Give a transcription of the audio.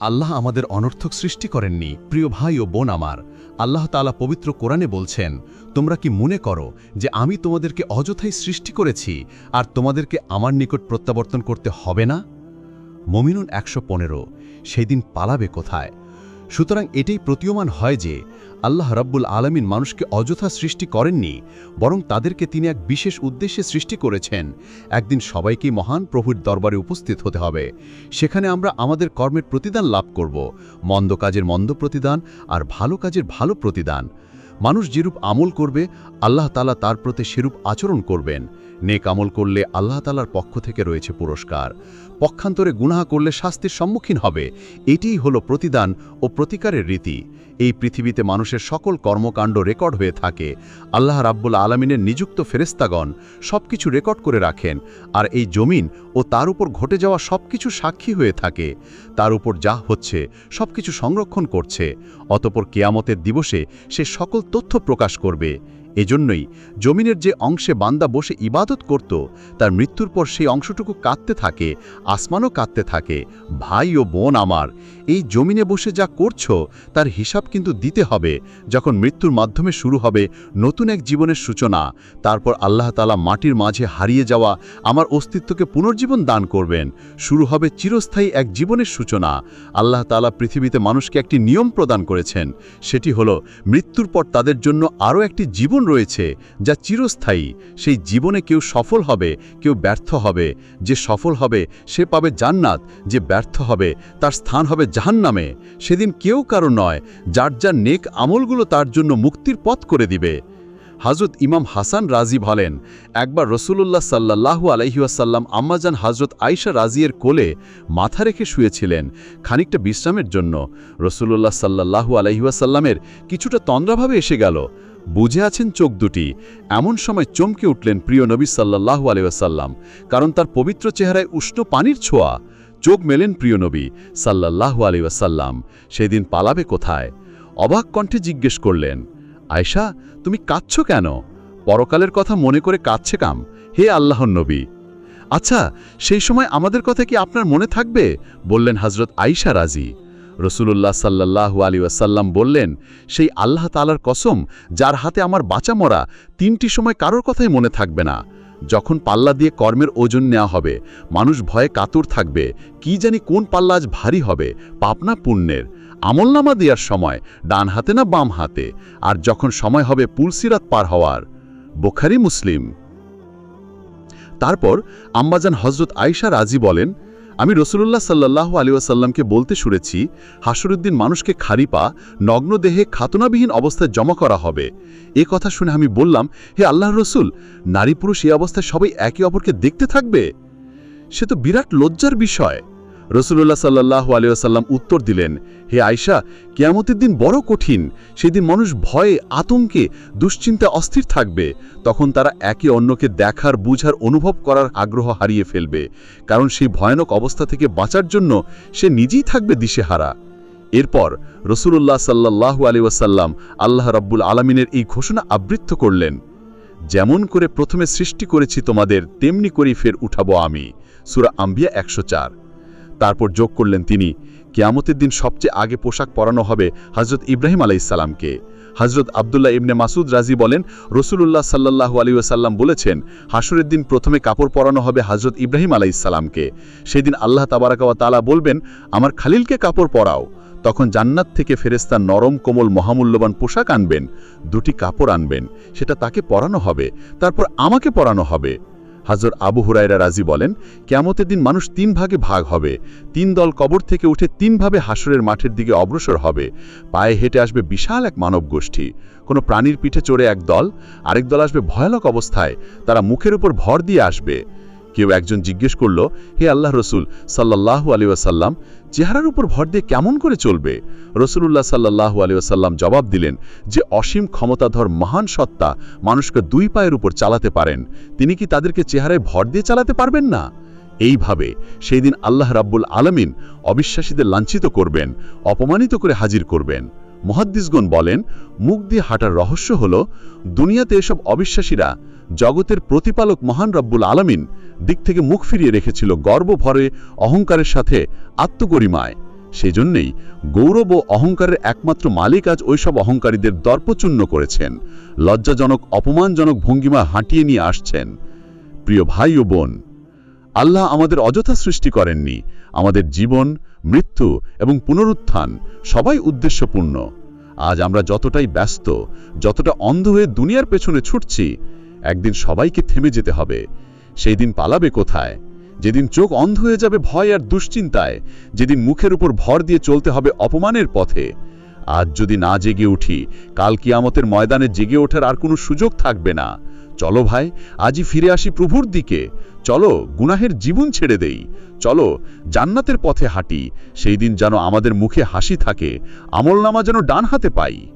আল্লাহ আমাদের অনর্থক সৃষ্টি করেননি, প্রিয় ভাই ও বোন আমার। আল্লাহ তালা পবিত্র কোরআনে বলছেন, তোমরা কি মনে করো যে আমি তোমাদেরকে অযথাই সৃষ্টি করেছি আর তোমাদেরকে আমার নিকট প্রত্যাবর্তন করতে হবে না? মমিনুন একশো পনেরো সেই দিন পালাবে কোথায়? সুতরাং এটাই প্রতীয়মান হয় যে আল্লাহ রাব্বুল আলমিন মানুষকে অযথা সৃষ্টি করেননি, বরং তাদেরকে তিনি এক বিশেষ উদ্দেশ্যে সৃষ্টি করেছেন। একদিন সবাইকেই মহান প্রভুর দরবারে উপস্থিত হতে হবে। সেখানে আমরা আমাদের কর্মের প্রতিদান লাভ করব, মন্দ কাজের মন্দ প্রতিদান আর ভালো কাজের ভালো প্রতিদান। মানুষ যেরূপ আমল করবে, আল্লাহ তালা তার প্রতি সেরূপ আচরণ করবেন। নেক আমল করলে আল্লাহ তালার পক্ষ থেকে রয়েছে পুরস্কার। পক্ষান্তরে গুনাহা করলে শাস্তির সম্মুখীন হবে। এটিই হলো প্রতিদান ও প্রতিকারের রীতি। এই পৃথিবীতে মানুষের সকল কর্মকাণ্ড রেকর্ড হয়ে থাকে। আল্লাহ রাব্বুল আলমিনের নিযুক্ত ফেরেস্তাগণ সবকিছু রেকর্ড করে রাখেন আর এই জমিন ও তার উপর ঘটে যাওয়া সবকিছু সাক্ষী হয়ে থাকে। তার উপর যা হচ্ছে সবকিছু সংরক্ষণ করছে। অতপর কেয়ামতের দিবসে সে সকল তথ্য প্রকাশ করবে। এজন্যই জমিনের যে অংশে বান্দা বসে ইবাদত করত, তার মৃত্যুর পর সেই অংশটুকু কাঁদতে থাকে, আসমানও কাঁদতে থাকে, ভাই ও বোন আমার এই জমিনে বসে যা করছ, তার হিসাব কিন্তু দিতে হবে। যখন মৃত্যুর মাধ্যমে শুরু হবে নতুন এক জীবনের সূচনা, তারপর আল্লাহ তালা মাটির মাঝে হারিয়ে যাওয়া আমার অস্তিত্বকে পুনর্জীবন দান করবেন। শুরু হবে চিরস্থায়ী এক জীবনের সূচনা। আল্লাহ তালা পৃথিবীতে মানুষকে একটি নিয়ম প্রদান করেছেন। সেটি হলো, মৃত্যুর পর তাদের জন্য আরও একটি জীবন রয়েছে যা চিরস্থায়ী। সেই জীবনে কেউ সফল হবে, কেউ ব্যর্থ হবে। যে সফল হবে, সে পাবে জান্নাত। যে ব্যর্থ হবে, তার স্থান হবে জাহান্নামে, সেদিন কেউ কারও নয়, যার যার নেক আমলগুলো তার জন্য মুক্তির পথ করে দিবে। হজরত ইমাম হাসান রাজি বলেন একবার রসুলুল্লাহ সাল্লাহু আলহিউসাল্লাম আম্মাজান হজরত আইসা রাজিয়ের কোলে মাথা রেখে শুয়েছিলেন খানিকটা বিশ্রামের জন্য। রসুলুল্লাহ সাল্লাহু আলহিউসাল্লামের কিছুটা তন্দ্রাভাবে এসে গেল। বুঝে আছেন চোখ দুটি। এমন সময় চমকে উঠলেন প্রিয় নবী সাল্লাহু আলহাসাল্লাম কারণ তার পবিত্র চেহারায় উষ্ণ পানির ছোঁয়া। চোখ মেলেন প্রিয় নবী সাল্লাহু আলহাসাল্লাম সেদিন পালাবে কোথায়? অবাক কণ্ঠে জিজ্ঞেস করলেন, আয়শা, তুমি কাঁদছ কেন? পরকালের কথা মনে করে কাঁদছে কাম। হে আল্লাহর নবী। আচ্ছা সেই সময় আমাদের কথা কি আপনার মনে থাকবে? বললেন হজরত আইসা রাজি। রসুল্লাহ সাল্লাহু আলী ওয়াসাল্লাম বললেন, সেই আল্লাহ তালার কসম, যার হাতে আমার বাঁচা মরা তিনটি সময় কারোর কথাই মনে থাকবে না। যখন পাল্লা দিয়ে কর্মের ওজন নেওয়া হবে, মানুষ ভয়ে কাতর থাকবে, কি জানি কোন পাল্লা আজ ভারী হবে পাপনা পুণ্যের? আমলনামা দেওয়ার সময়, ডান হাতে না বাম হাতে? আর যখন সময় হবে পুলসিরাত পার হওয়ার? বোখারি মুসলিম। তারপর আম্বাজান হজরত আয়সা রাজি বলেন আমি রসুল্লাহ সাল্লাহ আলিউসাল্লামকে বলতে শুনেছি, হাসরুদ্দিন মানুষকে খারিপা নগ্ন দেহে খাতনাবিহীন অবস্থায় জমা করা হবে। এ কথা শুনে আমি বললাম, হে আল্লাহ রসুল, নারী পুরুষ এই অবস্থায় সবাই একে অপরকে দেখতে থাকবে? সে তো বিরাট লজ্জার বিষয়। রসুল্লাহ সাল্লাহ আলিয়াসাল্লাম উত্তর দিলেন, হে আয়সা কেয়ামতের দিন বড় কঠিন। সেদিন মানুষ ভয়ে, আতঙ্কে, দুশ্চিন্তা অস্থির থাকবে। তখন তারা একে অন্যকে দেখার, বুঝার, অনুভব করার আগ্রহ হারিয়ে ফেলবে। কারণ সেই ভয়ানক অবস্থা থেকে বাঁচার জন্য সে নিজেই থাকবে দিশেহারা। এরপর রসুল্লাহ সাল্লাহু আলী ওয়াসাল্লাম আল্লাহ রব্বুল আলমিনের এই ঘোষণা আবৃত্ত করলেন, যেমন করে প্রথমে সৃষ্টি করেছি তোমাদের, তেমনি করেই ফের উঠাবো আমি। সুরা আম্বিয়া একশো চার। তারপর যোগ করলেন তিনি। কেয়ামতের দিন সবচেয়ে আগে পোশাক পরানো হবে হজরত ইব্রাহিম আলাইসাল্লামকে হজরত আবদুল্লাহ ইবনে মাসুদ রাজি বলেন রসুল্লাহ সাল্লাহু আলী ওসাল্লাম বলেছেন, হাসুরের দিন প্রথমে কাপড় পরানো হবে হজরত ইব্রাহিম আলাইসাল্লামকে সেদিন আল্লাহ তাবারাকাওয়া তালা বলবেন, আমার খালিলকে কাপড় পরাও। তখন জান্নাত থেকে ফেরেস্তা নরম, কোমল, মহামূল্যবান পোশাক আনবেন, দুটি কাপড় আনবেন, সেটা তাকে পরানো হবে, তারপর আমাকে পরানো হবে। হাজর আবু হুরাইরা রাজি বলেন কেমতের দিন মানুষ তিন ভাগে ভাগ হবে। তিন দল কবর থেকে উঠে তিনভাবে হাসরের মাঠের দিকে অগ্রসর হবে। পায়ে হেঁটে আসবে বিশাল এক মানব গোষ্ঠী। কোনো প্রাণীর পিঠে চড়ে এক দল, আরেক দল আসবে ভয়ানক অবস্থায়। তারা মুখের উপর ভর দিয়ে আসবে। কেউ একজন জিজ্ঞেস করল, হে আল্লাহ রসুল সাল্লাহ আলী ওয়াসাল্লাম, চেহারার উপর ভর দিয়ে কেমন করে চলবে? রসুল্লাহ সাল্লাহ আলী ওয়াসাল্লাম জবাব দিলেন যে, অসীম ক্ষমতাধর মহান সত্তা মানুষকে দুই পায়ের উপর চালাতে পারেন। তিনি কি তাদেরকে চেহারায় ভর দিয়ে চালাতে পারবেন না? এইভাবে সেই দিন আল্লাহ রাব্বুল আলমিন অবিশ্বাসীদের লাঞ্ছিত করবেন, অপমানিত করে হাজির করবেন। মহাদ্দিসগণ বলেন, মুখ দিয়ে হাঁটার রহস্য হল, দুনিয়াতে এসব অবিশ্বাসীরা জগতের প্রতিপালক মহান রব্বুল আলমিন দিক থেকে মুখ ফিরিয়ে রেখেছিল গর্ব ভরে অহংকারের সাথে আত্মগরিমায়। সেজন্যই গৌরব ও অহংকারের একমাত্র মালিক আজ ওইসব অহংকারীদের দর্পচূন্য করেছেন, লজ্জাজনক, অপমানজনক ভঙ্গিমা হাঁটিয়ে নিয়ে আসছেন। প্রিয় ভাই ও বোন, আল্লাহ আমাদের অযথা সৃষ্টি করেননি, আমাদের জীবন মৃত্যু এবং পুনরুত্থান সবাই উদ্দেশ্যপূর্ণ। আজ আমরা যতটাই ব্যস্ত, যতটা অন্ধ হয়ে দুনিয়ার পেছনে ছুটছি, একদিন সবাইকে থেমে যেতে হবে। সেই দিন পালাবে কোথায়? যেদিন চোখ অন্ধ হয়ে যাবে ভয় আর দুশ্চিন্তায়, যেদিন মুখের উপর ভর দিয়ে চলতে হবে অপমানের পথে। আজ যদি না জেগে উঠি, কাল কিয়ামতের ময়দানে জেগে ওঠার আর কোনো সুযোগ থাকবে না। চলো ভাই, আজই ফিরে আসি প্রভুর দিকে। চলো, গুনাহের জীবন ছেড়ে দেই। চলো, জান্নাতের পথে হাঁটি। সেই দিন যেন আমাদের মুখে হাসি থাকে, আমল নামা যেন ডান হাতে পাই।